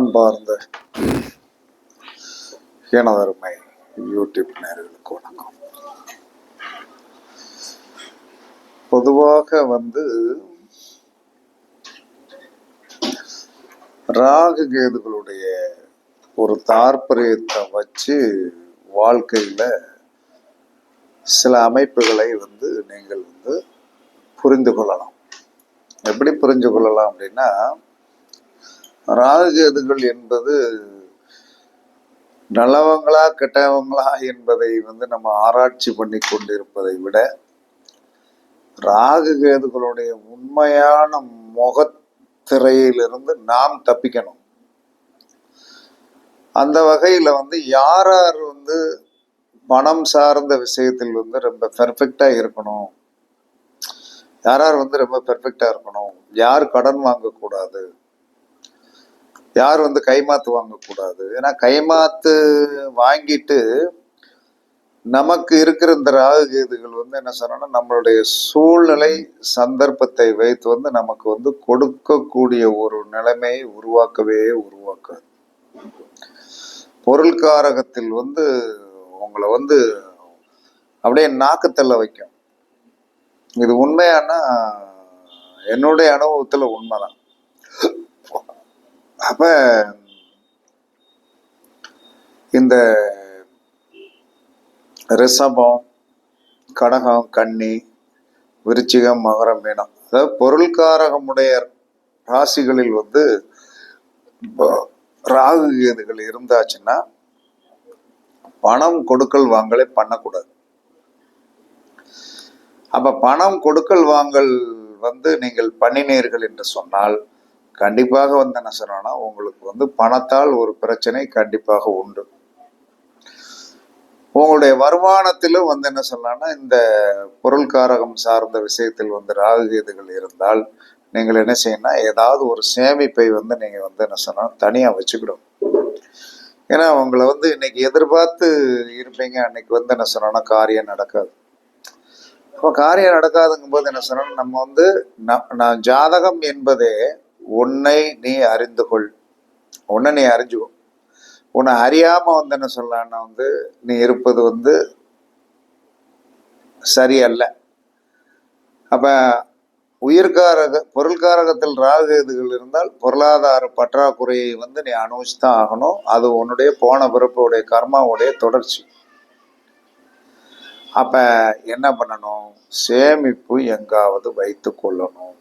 அன்பார்ந்த எனதருமை யூடியூப் நேர்களுக்கு வணக்கம். பொதுவாக வந்து ராகு கேதுகளுடைய ஒரு தாற்பரியத்தை வச்சு வாழ்க்கையில சில அமைப்புகளை வந்து நீங்கள் வந்து புரிந்து கொள்ளலாம். எப்படி புரிஞ்சு கொள்ளலாம் அப்படின்னா ராகுகேதுகள் என்பது நல்லவங்களா கெட்டவங்களா என்பதை வந்து நம்ம ஆராய்ச்சி பண்ணி கொண்டிருப்பதை விட ராகுகேதுகளுடைய உண்மையான முகத்திரையிலிருந்து நாம் தப்பிக்கணும். அந்த வகையில வந்து யார் யார் வந்து பணம் சார்ந்த விஷயத்தில் வந்து ரொம்ப பெர்ஃபெக்டா இருக்கணும்? யார் யார் வந்து ரொம்ப பெர்ஃபெக்டா இருக்கணும்? யார் கடன் வாங்கக்கூடாது? யார் வந்து கைமாத்து வாங்கக்கூடாது? ஏன்னா கைமாத்து வாங்கிட்டு நமக்கு இருக்கிற இந்த ராகுகேதுகள் வந்து என்ன சொன்னா நம்மளுடைய சூழ்நிலை சந்தர்ப்பத்தை வைத்து வந்து நமக்கு வந்து கொடுக்கக்கூடிய ஒரு நிலைமையை உருவாக்கவே உருவாக்காது. பொருள்காரகத்தில் வந்து உங்களை வந்து அப்படியே நாக்குத்தள்ள வைக்கும். இது உண்மையானா என்னுடைய அனுபவத்தில் உண்மைதான். அப்ப இந்த ரிஷபம் கடகம் கன்னி விருச்சிகம் மகரம் மீனம் அதாவது பொருள்காரகமுடைய ராசிகளில் வந்து ராகு கேதுகள் இருந்தாச்சுன்னா பணம் கொடுக்கல் வாங்கலை பண்ணக்கூடாது. அப்ப பணம் கொடுக்கல் வாங்கல் வந்து நீங்கள் பண்ணினீர்கள் என்று சொன்னால் கண்டிப்பாக வந்து என்ன சொன்னா உங்களுக்கு வந்து பணத்தால் ஒரு பிரச்சனை கண்டிப்பாக உண்டு. உங்களுடைய வருமானத்திலும் வந்து என்ன சொல்லலாம்னா இந்த பொருள்காரகம் சார்ந்த விஷயத்தில் வந்து ராகுகேதுகள் இருந்தால் நீங்கள் என்ன செய்யணும்னா ஏதாவது ஒரு சேமிப்பை வந்து நீங்க வந்து என்ன சொன்னா தனியா வச்சுக்கிடும் ஏன்னா உங்களை வந்து இன்னைக்கு எதிர்பார்த்து இருப்பீங்க. அன்னைக்கு வந்து என்ன சொன்னா காரியம் நடக்காது. அப்போ காரியம் நடக்காதுங்கும் போது என்ன சொன்னா நம்ம வந்து நான் ஜாதகம் என்பதே உன்னை நீ அறிந்து கொள் உன்னை நீ அறிஞ்சுக்கோ. உன்னை அறியாம வந்து என்ன சொல்லலாம்னா வந்து நீ இருப்பது வந்து சரியல்ல. அப்ப உயிர்காரக பொருள்காரகத்தில் ராகுகேதுகள் இருந்தால் பொருளாதார பற்றாக்குறையை வந்து நீ அனுபவிச்சுதான் ஆகணும். அது உன்னுடைய போன பிறப்புடைய கர்மாவுடைய தொடர்ச்சி. அப்ப என்ன பண்ணணும்? சேமிப்பு எங்காவது வைத்து கொள்ளணும்.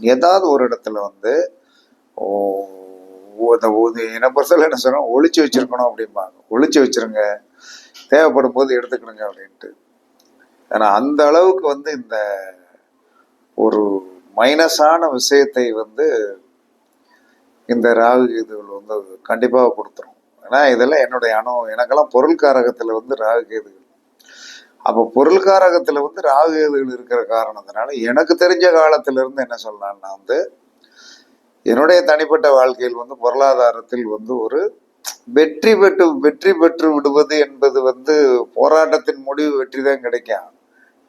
ஏதாவது ஒரு இடத்துல வந்து ஓ, இந்த என்னை பொறுத்தவரை என்ன சொல்றோம் ஒழிச்சு வச்சிருக்கணும் அப்படிம்பாங்க. ஒழிச்சு வச்சிருங்க. தேவைப்படும் போது எடுத்துக்கணுங்க அப்படின்ட்டு. ஏன்னா அந்த அளவுக்கு வந்து இந்த ஒரு மைனஸான விஷயத்தை வந்து இந்த ராகு கேதுகள் வந்து கண்டிப்பாக கொடுத்துரும். ஏன்னா இதெல்லாம் என்னுடைய அனுபவம். எனக்கெல்லாம் பொருள்காரகத்தில் வந்து ராகு கேதுகள் அப்போ பொருள்காரகத்தில் வந்து ராகு இருக்கிற காரணத்தினால எனக்கு தெரிஞ்ச காலத்திலிருந்து என்ன சொல்லலாம்னா வந்து என்னுடைய தனிப்பட்ட வாழ்க்கையில் வந்து பொருளாதாரத்தில் வந்து ஒரு வெற்றி பெற்று வெற்றி பெற்று விடுவது என்பது வந்து போராட்டத்தின் முடிவு வெற்றி தான் கிடைக்கும்.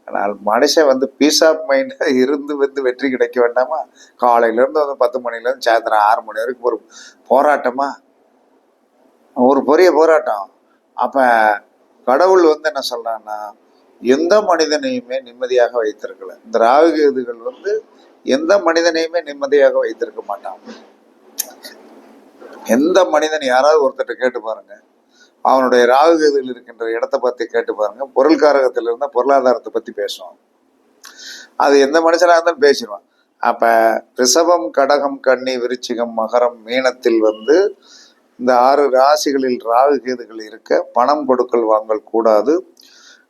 ஆனால் மனுஷன் வந்து பீஸ் ஆஃப் மைண்டாக இருந்து வந்து வெற்றி கிடைக்க வேண்டாமா? காலையிலேருந்து வந்து பத்து மணிலேருந்து சாயந்தரம் ஆறு மணி வரைக்கும் ஒரு போராட்டமா? ஒரு பெரிய போராட்டம். அப்போ கடவுள் வந்து என்ன சொல்றான்னா எந்த மனிதனையுமே நிம்மதியாக வைத்திருக்கல. இந்த ராகுகேதுகள் வந்து எந்த மனிதனையுமே நிம்மதியாக வைத்திருக்க மாட்டான். எந்த மனிதன் யாராவது ஒருத்தர்ட்ட கேட்டு பாருங்க. அவனுடைய ராகுகேதுகள் இருக்கின்ற இடத்தை பத்தி கேட்டு பாருங்க. பொருள்காரகத்தில் இருந்தா பொருளாதாரத்தை பத்தி பேசுவான். அது எந்த மனுஷனா இருந்தாலும் பேசிடுவான். அப்ப ரிஷபம் கடகம் கன்னி விருச்சிகம் மகரம் மீனத்தில் வந்து இந்த ஆறு ராசிகளில் ராகு கேதுகள் இருக்க பணம் கொடுக்கல் வாங்கல் கூடாது.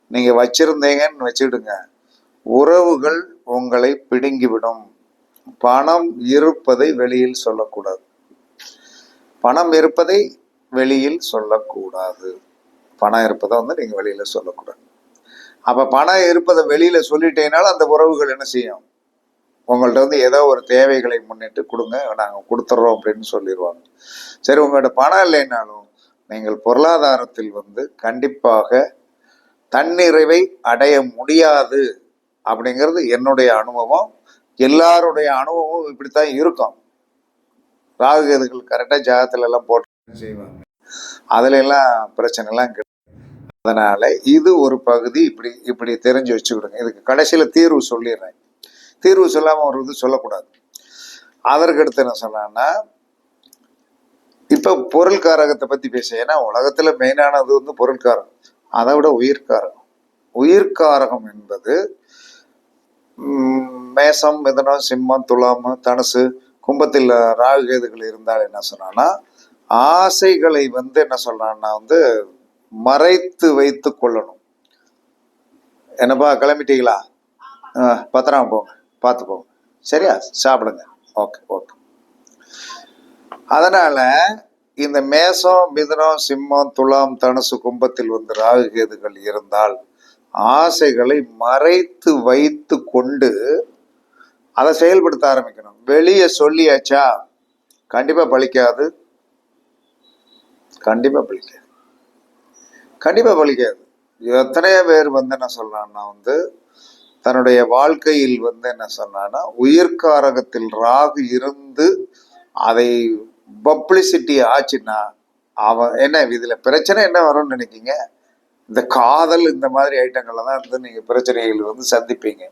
நீங்க வச்சிருந்தீங்கன்னு வச்சுடுங்க. உறவுகள் உங்களை பிடுங்கிவிடும். பணம் இருப்பதை வெளியில் சொல்லக்கூடாது. பணம் இருப்பதை வெளியில் சொல்லக்கூடாது. பணம் இருப்பதை வந்து நீங்க வெளியில சொல்லக்கூடாது. அப்ப பணம் இருப்பதை வெளியில சொல்லிட்டேனாலும் அந்த உறவுகள் என்ன செய்யும்? உங்கள்ட்ட வந்து ஏதோ ஒரு தேவைகளை முன்னிட்டு கொடுங்க நாங்கள் கொடுத்துட்றோம் அப்படின்னு சொல்லிடுவாங்க. சரி உங்கள்கிட்ட பணம் இல்லைனாலும் நீங்கள் பொருளாதாரத்தில் வந்து கண்டிப்பாக தன்னிறைவை அடைய முடியாது அப்படிங்கிறது என்னுடைய அனுபவம். எல்லாருடைய அனுபவமும் இப்படித்தான் இருக்கும். ராகு கேதுகள் கரெக்டாக ஜாகத்துல எல்லாம் போட்டு செய்வாங்க. அதுல எல்லாம் பிரச்சனைலாம் கிடையாது. அதனால இது ஒரு பகுதி இப்படி இப்படி தெரிஞ்சு வச்சுக்கிடுங்க. இதுக்கு கடைசியில் தீர்வு சொல்லிடுறேன். தீர்வு சொல்லாமல் ஒரு இது சொல்லக்கூடாது. அதற்கடுத்து என்ன சொன்னான்னா இப்போ பொருள்காரகத்தை பற்றி பேச ஏன்னா உலகத்தில் மெயினானது வந்து பொருள்காரகம். அதை விட உயிர்காரகம். உயிர்காரகம் என்பது மேசம் மிதனம் சிம்மம் துலாம் தனுசு கும்பத்தில் ராகுகேதுகள் இருந்தால் என்ன சொன்னான்னா ஆசைகளை வந்து என்ன சொல்றான்னா வந்து மறைத்து வைத்து கொள்ளணும். என்னப்பா கிளம்பிட்டீங்களா? ஆ, பத்திரமா போங்க. பார்த்துக்கோங்க சரியா? சாப்பிடுங்க. ஓகே ஓகே அதனால இந்த மேசம் மிதுனம் சிம்மம் துலாம் தனுசு கும்பத்தில் வந்து ராகு கேதுகள் இருந்தால் ஆசைகளை மறைத்து வைத்து கொண்டு அதை செயல்படுத்த ஆரம்பிக்கணும். வெளியே சொல்லியாச்சா? கண்டிப்பாக பலிக்காது கண்டிப்பாக பலிக்காது கண்டிப்பாக பலிக்காது எத்தனையோ பேர் வந்து என்ன சொல்கிறான்னா வந்து தன்னுடைய வாழ்க்கையில் வந்து என்ன சொன்னான்னா உயிர்காரகத்தில் ராகு இருந்து அதை பப்ளிசிட்டி ஆச்சுன்னா அவன் என்ன இதுல பிரச்சனை என்ன வரும்னு நினைக்கீங்க இந்த காதல் இந்த மாதிரி ஐட்டங்கள்ல தான் வந்து நீங்க பிரச்சனைகள் வந்து சந்திப்பீங்க.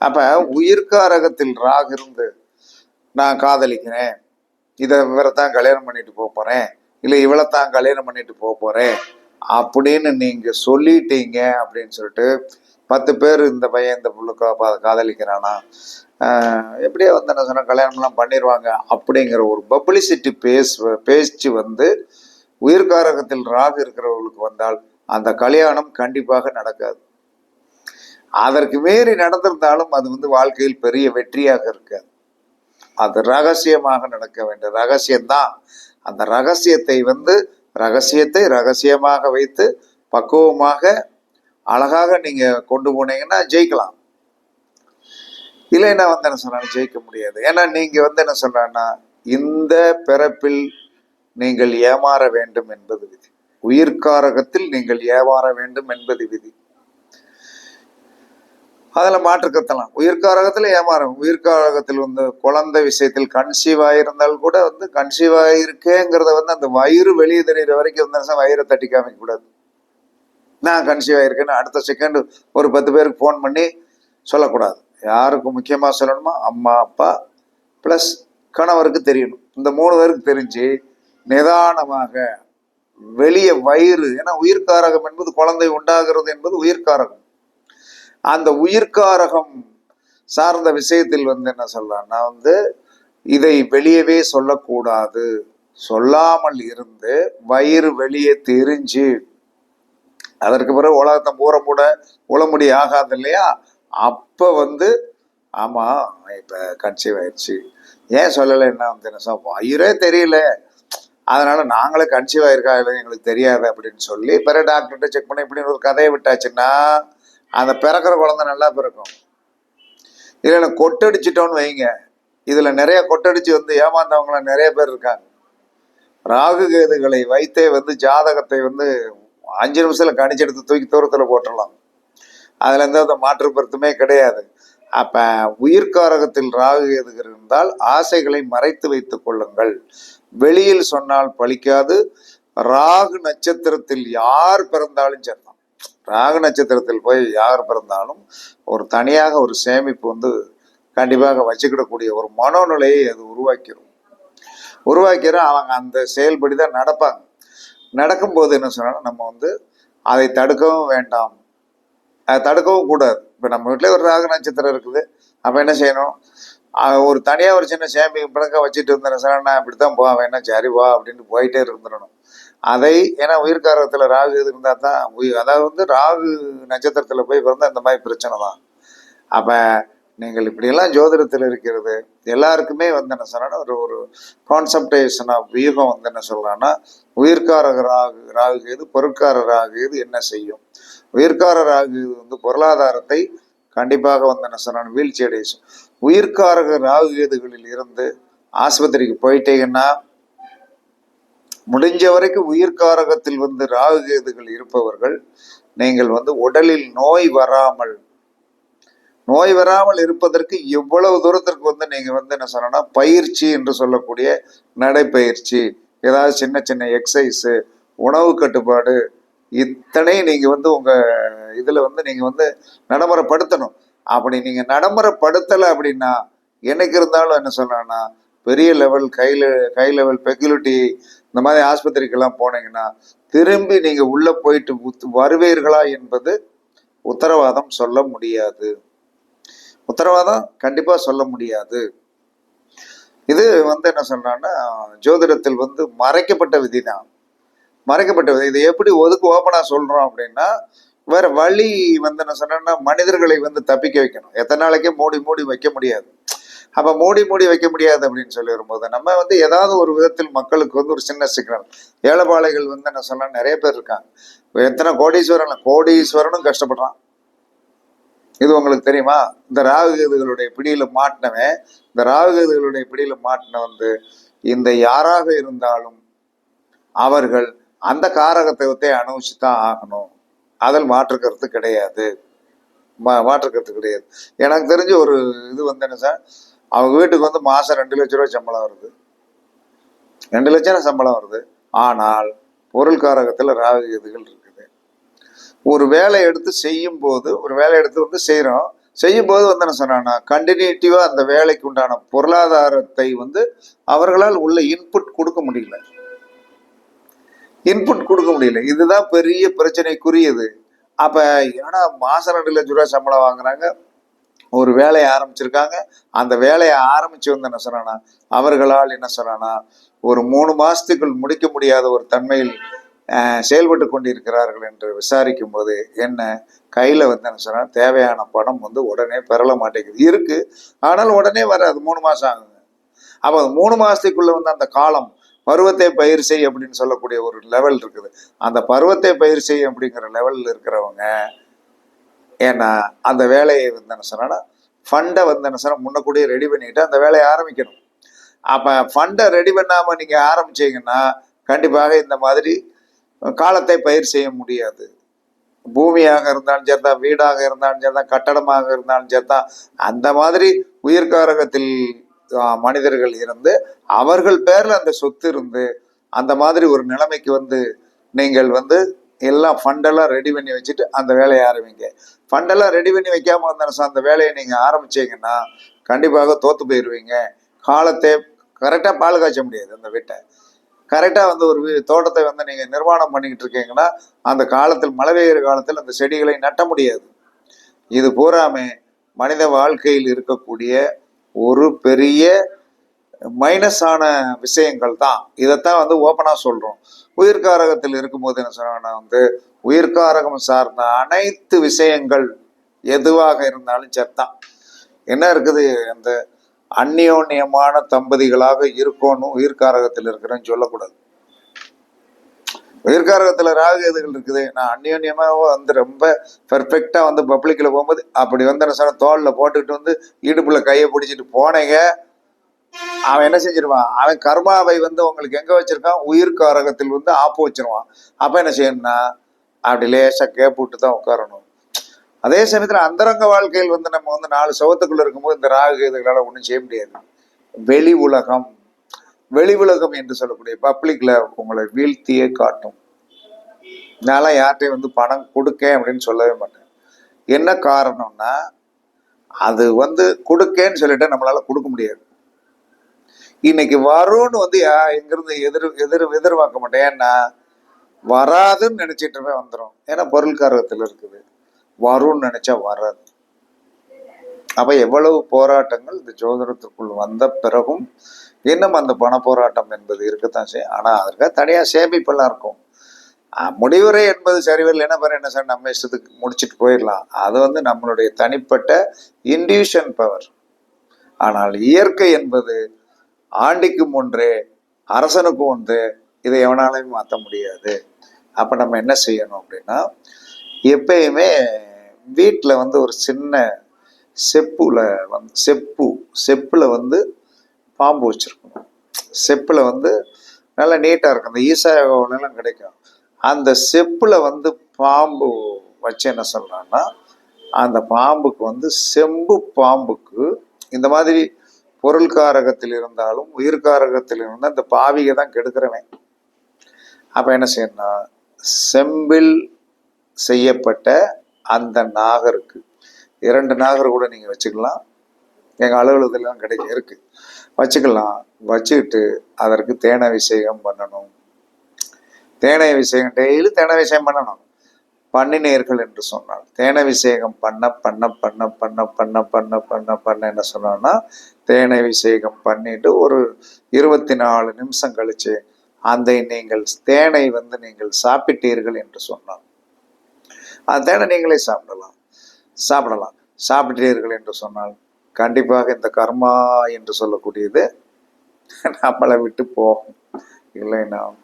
அப்ப உயிர்காரகத்தில் ராகு இருந்து நான் காதலிக்கிறேன் இதை இவரைத்தான் கல்யாணம் பண்ணிட்டு போக போறேன் இல்லை இவளைத்தான் கல்யாணம் பண்ணிட்டு போக போறேன் அப்படின்னு நீங்க சொல்லிட்டீங்க அப்படின்னு சொல்லிட்டு பத்து பேர் இந்த பையன் இந்த புள்ள காதலிக்கிறானா? எப்படியோ வந்து என்ன சொன்னால் கல்யாணம்லாம் பண்ணிடுவாங்க அப்படிங்கிற ஒரு பப்ளிசிட்டி பேஸ் பேச்சு வந்து உயிர்காரகத்தில் ராகு இருக்கிறவர்களுக்கு வந்தால் அந்த கல்யாணம் கண்டிப்பாக நடக்காது. அதற்கு மீறி நடந்திருந்தாலும் அது வந்து வாழ்க்கையில் பெரிய வெற்றியாக இருக்காது. அது ரகசியமாக நடக்க வேண்டிய ரகசியம்தான். அந்த ரகசியத்தை வந்து ரகசியத்தை ரகசியமாக வைத்து பக்குவமாக அழகாக நீங்க கொண்டு போனீங்கன்னா ஜெயிக்கலாம். இல்லைன்னா வந்து என்ன சொன்னா ஜெயிக்க முடியாது. ஏன்னா நீங்க வந்து என்ன சொல்றன்னா இந்த பிறப்பில் நீங்கள் ஏமாற வேண்டும் என்பது விதி. உயிர்காரகத்தில் நீங்கள் ஏமாற வேண்டும் என்பது விதி. அதில் மாற்றுக்கத்தலாம் உயிர்காரகத்தில் ஏமாறும் உயிர்காரகத்தில் வந்து குழந்தை விஷயத்தில் கன்சீவ் ஆயிருந்தால் கூட வந்து கன்சீவ் ஆயிருக்கேங்கிறத வந்து அந்த வயிறு வெளியே தெரிகிற வரைக்கும் வந்து வயிறை தட்டி காமிக்க கூடாது நான் கன்சீவ் ஆயிருக்கேன்னு அடுத்த செகண்ட் ஒரு பத்து பேருக்கு ஃபோன் பண்ணி சொல்லக்கூடாது. யாருக்கு முக்கியமாக சொல்லணுமா அம்மா அப்பா ப்ளஸ் கணவருக்கு தெரியணும். இந்த மூணு பேருக்கு தெரிஞ்சு நிதானமாக வெளியே வயிறு ஏன்னா உயிர்காரகம் என்பது குழந்தை உண்டாகிறது என்பது உயிர்காரகம் அந்த உயிர்காரகம் சார்ந்த விஷயத்தில் வந்து என்ன சொல்றான்னா வந்து இதை வெளியவே சொல்லக்கூடாது. சொல்லாமல் இருந்து வயிறு வெளியே தெரிஞ்சு அதற்கு பிறகு உலகத்தை பூர கூட உளமுடி ஆகாது இல்லையா? அப்போ வந்து ஆமாம் இப்போ கன்சீவ் ஆயிடுச்சு ஏன் சொல்லலைன்னா வந்து என்ன சொல்ல வயிறே தெரியல. அதனால நாங்களே கன்சீவ் ஆயிருக்கா இல்லை எங்களுக்கு தெரியாது அப்படின்னு சொல்லி பிறகு டாக்டர்கிட்ட செக் பண்ணி இப்படின்னு ஒரு கதையை விட்டாச்சுன்னா அந்த பிறக்கிற குழந்தை நல்லா பிறக்கும். இல்லைன்னா கொட்டடிச்சிட்டோன்னு வைங்க. இதில் நிறைய கொட்டடிச்சு வந்து ஏமாந்தவங்களாம் நிறைய பேர் இருக்காங்க. ராகு கேதுகளை வைத்தே வந்து ஜாதகத்தை வந்து அஞ்சு நிமிஷத்தில் கணிச்சு எடுத்து தூக்கி தூரத்தில் போட்டுடலாம் அதில் எந்த வித மாற்று கருத்துமே கிடையாது. அப்போ உயிர்காரகத்தில் ராகு எதுகிற இருந்தால் ஆசைகளை மறைத்து வைத்துக் கொள்ளுங்கள். வெளியில் சொன்னால் பலிக்காது ராகு நட்சத்திரத்தில் யார் பிறந்தாலும் சரிதான். ராகு நட்சத்திரத்தில் போய் யார் பிறந்தாலும் ஒரு தனியாக ஒரு சேமிப்பு வந்து கண்டிப்பாக வச்சுக்கிடக்கூடிய ஒரு மனோநிலையை அது உருவாக்கிடும் உருவாக்கிற அவங்க அந்த செயல்படி தான் நடப்பாங்க. நடக்கும்போது என்ன சொன்னாலும் நம்ம வந்து அதை தடுக்கவும் வேண்டாம். அதை தடுக்கவும் கூடாது. இப்போ நம்ம வீட்டில் ஒரு ராகு நட்சத்திரம் இருக்குது. அப்போ என்ன செய்யணும்? ஒரு தனியாக ஒரு சின்ன சேமி பிணக்க வச்சுட்டு இருந்தேன். சார் நான் இப்படி தான் போவேன் என்ன சரி வா அப்படின்ட்டு போயிட்டே இருந்துடணும். அதை ஏன்னா உயிர்காரத்தில் ராகு இது இருந்தால் தான் உயிர். அதாவது வந்து ராகு நட்சத்திரத்தில் போய் பிறந்தால் இந்த மாதிரி பிரச்சனை தான். அப்போ நீங்கள் இப்படியெல்லாம் ஜோதிடத்தில் இருக்கிறது எல்லாருக்குமே வந்து என்ன சொன்னால் ஒரு ஒரு கான்செப்டேஷன் ஆஃப் வியூகம் வந்து என்ன சொல்றான்னா உயிர்காரக ராகு ராகு இது பொருட்கார ராகு என்ன செய்யும்? உயிர்கார ராகு இது வந்து பொருளாதாரத்தை கண்டிப்பாக வந்து என்ன சொன்னான் வீழ்ச்சி அடைய உயிர்காரக ராகு கேதுகளில் இருந்து ஆஸ்பத்திரிக்கு போயிட்டீங்கன்னா முடிஞ்ச வரைக்கும் உயிர்காரகத்தில் வந்து ராகு கேதுகள் இருப்பவர்கள் நீங்கள் வந்து உடலில் நோய் வராமல் நோய் வராமல் இருப்பதற்கு எவ்வளவு தூரத்திற்கு வந்து நீங்க வந்து என்ன சொல்லணும்னா பயிற்சி என்று சொல்லக்கூடிய நடைப்பயிற்சி ஏதாவது சின்ன சின்ன எக்ஸசைஸு உணவு கட்டுப்பாடு இத்தனையும் நீங்க வந்து உங்க இதுல வந்து நீங்க வந்து நடைமுறைப்படுத்தணும். அப்படி நீங்க நடைமுறைப்படுத்தலை அப்படின்னா என்னைக்கு இருந்தாலும் என்ன சொல்லணும்னா பெரிய லெவல் கையில் கை லெவல் பெக்யூலிட்டி இந்த மாதிரி ஆஸ்பத்திரிக்கெல்லாம் போனீங்கன்னா திரும்பி நீங்க உள்ள போயிட்டு வருவீர்களா என்பது உத்தரவாதம் சொல்ல முடியாது. உத்தரவாதம் கண்டிப்பா சொல்ல முடியாது. இது வந்து என்ன சொல்றான்னா ஜோதிடத்தில் வந்து மறைக்கப்பட்ட விதி தான். மறைக்கப்பட்ட விதி. இதை எப்படி ஒதுக்கு ஓப்பனாக சொல்றோம் அப்படின்னா வேற வழி வந்து என்ன சொன்னா மனிதர்களை வந்து தப்பிக்க வைக்கணும். எத்தனை நாளைக்கே மூடி மூடி வைக்க முடியாது. அப்போ மூடி மூடி வைக்க முடியாது அப்படின்னு சொல்லி வரும்போது நம்ம வந்து ஏதாவது ஒரு விதத்தில் மக்களுக்கு வந்து ஒரு சின்ன சிக்னல் ஏழைப்பாளைகள் வந்து என்ன சொன்னா நிறைய பேர் இருக்காங்க. எத்தனை கோடீஸ்வரன் கோடீஸ்வரனும் கஷ்டப்படுறான். இது உங்களுக்கு தெரியுமா? இந்த ராகுகேதுகளுடைய பிடியில மாட்டினவன் இந்த ராகுகேதுகளுடைய பிடியில மாட்டின வந்து இந்த யாராக இருந்தாலும் அவர்கள் அந்த காரகத்துவத்தை அனுபவிச்சு தான் ஆகணும். அதில் மாற்று கருத்து கிடையாது. மா- மாற்று கருத்து கிடையாது. எனக்கு தெரிஞ்ச ஒரு இது வந்து என்ன சார் அவங்க வீட்டுக்கு வந்து மாசம் ரெண்டு லட்ச ரூபாய் சம்பளம் வருது. ரெண்டு லட்சம் சம்பளம் வருது. ஆனால் பொருள் காரகத்துல ராகுகேதுகள் இருக்குது ஒரு வேலை எடுத்து செய்யும் போது ஒரு வேலை எடுத்து வந்து செய்கிறோம் செய்யும் போது வந்து என்ன சொன்னான்னா கண்டினியூட்டிவாக அந்த வேலைக்கு உண்டான பொருளாதாரத்தை வந்து அவர்களால் உள்ள இன்புட் கொடுக்க முடியல. இன்புட் கொடுக்க முடியல. இதுதான் பெரிய பிரச்சனைக்குரியது. அப்ப ஏன்னா மாசம் ரெண்டு லட்ச ரூபாய் சம்பளம் வாங்குறாங்க. ஒரு வேலையை ஆரம்பிச்சிருக்காங்க. அந்த வேலையை ஆரம்பிச்சு வந்து என்ன சொன்னானா அவர்களால் என்ன சொன்னானா ஒரு மூணு மாசத்துக்குள் முடிக்க முடியாத ஒரு தன்மையில் செயல்பட்டு கொண்டிருக்கிறார்கள் என்று விசாரிக்கும் போது என்ன? கையில் வந்து என்ன தேவையான பணம் வந்து உடனே பெறல மாட்டேங்குது. இருக்குது ஆனால் உடனே வராது. மூணு மாதம் ஆகுங்க அப்போ அது மூணு மாதத்துக்குள்ளே வந்து அந்த காலம் பருவத்தை பயிர் செய் அப்படின்னு சொல்லக்கூடிய ஒரு லெவல் இருக்குது. அந்த பருவத்தை பயிர் செய் அப்படிங்கிற லெவலில் இருக்கிறவங்க ஏன்னா அந்த வேலையை வந்து என்ன சொன்னா ஃபண்டை வந்து என்ன சொன்னால் முன்னக்கூடியே ரெடி பண்ணிட்டு அந்த வேலையை ஆரம்பிக்கணும். அப்போ ஃபண்டை ரெடி பண்ணாமல் நீங்கள் ஆரம்பிச்சிங்கன்னா கண்டிப்பாக இந்த மாதிரி காலத்தை பயிர் செய்ய முடியாது. பூமியாக இருந்தாலும் சரிதான் வீடாக இருந்தாலும் சரிதான் கட்டடமாக இருந்தாலும் சரிதான். அந்த மாதிரி உயிர்காரகத்தில் மனிதர்கள் இருந்து அவர்கள் பேர்ல அந்த சொத்து இருந்து அந்த மாதிரி ஒரு நிலைமைக்கு வந்து நீங்கள் வந்து எல்லாம் ஃபண்டெல்லாம் ரெடி பண்ணி வச்சுட்டு அந்த வேலையை ஆரம்பிங்க. ஃபண்டெல்லாம் ரெடி பண்ணி வைக்காம சார் அந்த வேலையை நீங்க ஆரம்பிச்சீங்கன்னா கண்டிப்பாக தோத்து போயிடுவீங்க காலத்தை கரெக்டாக பால் காய்ச்ச முடியாது அந்த வீட்டை. கரெக்டாக வந்து ஒரு தோட்டத்தை வந்து நீங்கள் நிர்மாணம் பண்ணிக்கிட்டு இருக்கீங்கன்னா அந்த காலத்தில் மழை பெய்கிற காலத்தில் அந்த செடிகளை நட்ட முடியாது. இது பூராமே மனித வாழ்க்கையில் இருக்கக்கூடிய ஒரு பெரிய மைனஸான விஷயங்கள் தான். இதைத்தான் வந்து ஓப்பனாக சொல்கிறோம் உயிர்காரகத்தில் இருக்கும்போது என்ன சொன்னாங்கன்னா வந்து உயிர்காரகம் சார்ந்த அனைத்து விஷயங்கள் எதுவாக இருந்தாலும் சரிதான். என்ன இருக்குது அந்த அந்நியோன்யமான தம்பதிகளாக இருக்கணும் உயிர்காரகத்தில் இருக்கிறேன்னு சொல்லக்கூடாது. உயிர்காரகத்தில் ராகுகேதுகள் இருக்குது? நான் அந்யோன்யமாக வந்து ரொம்ப பெர்ஃபெக்டா வந்து பப்ளிக்கில் போகும்போது அப்படி வந்து என்ன சொன்ன தோளில் போட்டுக்கிட்டு வந்து இடுப்பில் கையை பிடிச்சிட்டு போனேங்க. அவன் என்ன செஞ்சிருவான்? அவன் கர்மாவை வந்து உங்களுக்கு எங்கே வச்சிருக்கான்? உயிர்காரகத்தில் வந்து ஆப்பு வச்சிருவான். அப்போ என்ன செய்யணும்னா அப்படி லேசாக கேப்பு விட்டு தான் உட்காரணும். அதே சமயத்துல அந்தரங்க வாழ்க்கையில் வந்து நம்ம வந்து நாலு சவத்துக்குள்ள இருக்கும்போது இந்த ராகு இதுகளால ஒன்றும் செய்ய முடியாது. வெளி உலகம் வெளி உலகம் என்று சொல்லக்கூடிய பப்ளிக்ல உங்களை வீழ்த்தியே காட்டும். நான்லாம் யார்கிட்டயும் வந்து பணம் கொடுக்கேன் அப்படின்னு சொல்லவே மாட்டேன். என்ன காரணம்னா அது வந்து கொடுக்கேன்னு சொல்லிட்டு நம்மளால கொடுக்க முடியாது. இன்னைக்கு வரும்னு வந்து யா- எங்கிருந்து எதிர் எதிர் எதிர்பார்க்க மாட்டேன். ஏன்னா வராதுன்னு நினைச்சிட்டுமே வந்துடும் ஏன்னா பொருள்காரகத்தில் இருக்குது. வரும்னு நினைச்சா வராது. அப்ப எவ்வளவு போராட்டங்கள் இந்த ஜோதிடத்திற்குள் வந்த பிறகும் இன்னும் அந்த பண போராட்டம் என்பது இருக்கத்தான் செய்யும். ஆனா அதற்காக தனியா சேமிப்பெல்லாம் இருக்கும். முடிவுரை என்பது சரிவரில் என்ன பாரு என்ன சார் நம்ம இஷ்டத்துக்கு முடிச்சுட்டு போயிடலாம். அது வந்து நம்மளுடைய தனிப்பட்ட இன்டியூஷன் பவர் ஆனால் இயற்கை என்பது ஆண்டிக்கும் ஒன்று அரசனுக்கும் ஒன்று இதை எவனாலையும் மாற்ற முடியாது. அப்ப நம்ம என்ன செய்யணும் அப்படின்னா எப்பயுமே வீட்டில் வந்து ஒரு சின்ன செப்புல வந்து செப்பு செப்பில் வந்து பாம்பு வச்சுருக்கணும். செப்பில் வந்து நல்லா நீட்டாக இருக்கும். அந்த ஈசாயோலாம் கிடைக்கும். அந்த செப்பில் வந்து பாம்பு வச்சு என்ன சொல்கிறான்னா அந்த பாம்புக்கு வந்து செம்பு பாம்புக்கு இந்த மாதிரி பொருள் காரகத்தில் இருந்தாலும் உயிர் காரகத்தில் இருந்தால் இந்த பாவியை தான் கெடுக்கிறவன். அப்போ என்ன செய்யணும்னா செம்பில் செய்யப்பட்ட அந்த நாகருக்கு. இரண்டு நாகர் கூட நீங்கள் வச்சுக்கலாம். எங்கள் அலுவலகத்திலாம் கிடைக்க இருக்கு. வச்சுக்கலாம். வச்சுக்கிட்டு அதற்கு தேன அபிஷேகம் பண்ணணும். தேன அபிஷேகம் டெய்லி தேன அபிஷேகம் பண்ணணும். பண்ணினீர்கள் என்று சொன்னால் தேன அபிஷேகம் பண்ண பண்ண பண்ண பண்ண பண்ண பண்ண பண்ண பண்ண என்ன சொன்னான்னா தேன அபிஷேகம் பண்ணிட்டு ஒரு இருபத்தி நாலு நிமிஷம் கழிச்சு அந்த நீங்கள் தேனை வந்து நீங்கள் சாப்பிட்டீர்கள் என்று சொன்னார் தேனை நீங்களே சாப்பிடலாம். சாப்பிடலாம். சாப்பிட்டீர்கள் என்று சொன்னால் கண்டிப்பாக இந்த கர்மா என்று சொல்லக்கூடியது நம்மளை விட்டு போகும். இல்லைன்னா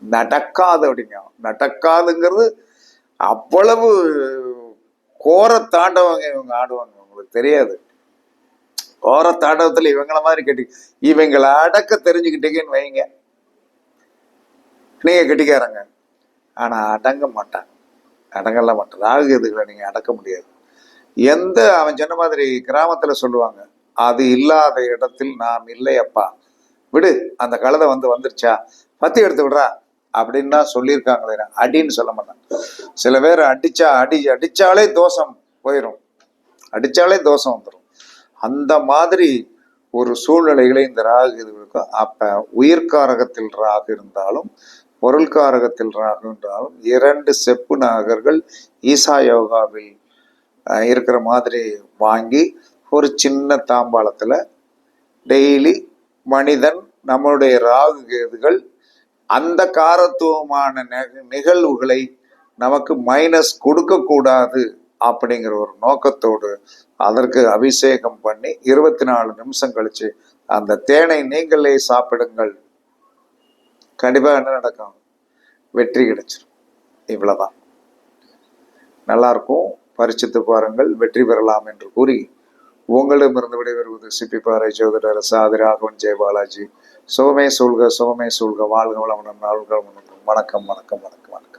நடக்காது அப்படிங்க நடக்காதுங்கிறது அவ்வளவு கோர தாண்டவங்க இவங்க ஆடுவாங்க உங்களுக்கு தெரியாது. கோர தாண்டவத்தில் இவங்கள மாதிரி கட்டி இவங்களை அடக்க தெரிஞ்சுக்கிட்டீங்கன்னு வைங்க. நீங்க கட்டிக்காரங்க. ஆனா அடங்க மாட்டாங்க. அடங்கலாம் மாட்டாங்க ராகு எதுகளை நீங்கள் அடக்க முடியாது. எந்த அவன் சொன்ன மாதிரி கிராமத்தில் சொல்லுவாங்க அது இல்லாத இடத்தில் நாம் இல்லை அப்பா. விடு அந்த கழுதை வந்து வந்துருச்சா? பத்தி எடுத்து விடுறா? அப்படின்னா சொல்லியிருக்காங்களே அடின்னு சொல்ல மாட்டாங்க சில பேர் அடிச்சா அடி அடிச்சாலே தோஷம் போயிடும் அடித்தாலே தோஷம் வந்துடும் அந்த மாதிரி ஒரு சூழ்நிலைகளை இந்த ராகு இது இருக்கும் அப்ப உயிர்காரகத்தில் ராகு இருந்தாலும் பொருள்காரகத்தில் ராகு என்றாலும் இரண்டு செப்பு நாகர்கள் ஈசா யோகாவில் இருக்கிற மாதிரி வாங்கி ஒரு சின்ன தாம்பாளத்தில் டெய்லி மனிதன் நம்மளுடைய ராகு கேதுகள் அந்த காரத்துவமான நெக- நிகழ்வுகளை நமக்கு மைனஸ் கொடுக்கக்கூடாது அப்படிங்கிற ஒரு நோக்கத்தோடு அதற்கு அபிஷேகம் பண்ணி இருபத்தி நாலு நிமிஷம் கழிச்சு அந்த தேனை நீங்களே சாப்பிடுங்கள் கண்டிப்பாக என்ன நடக்கும்? வெற்றி கிடைச்சிரும். இவ்வளோதான் நல்லாயிருக்கும். பரிச்சித்து பாருங்கள். வெற்றி பெறலாம் என்று கூறி உங்களிடமிருந்து விடைபெறுவது சிப்பிப்பாறை ஜோதிடர் சாதி ராகவன் ஜெயபாலாஜி சுகமே சூழ்க சுகமே சூழ்க. வாழ்க வளமுடன் நாள்கள் வணக்கம் வணக்கம் வணக்கம்.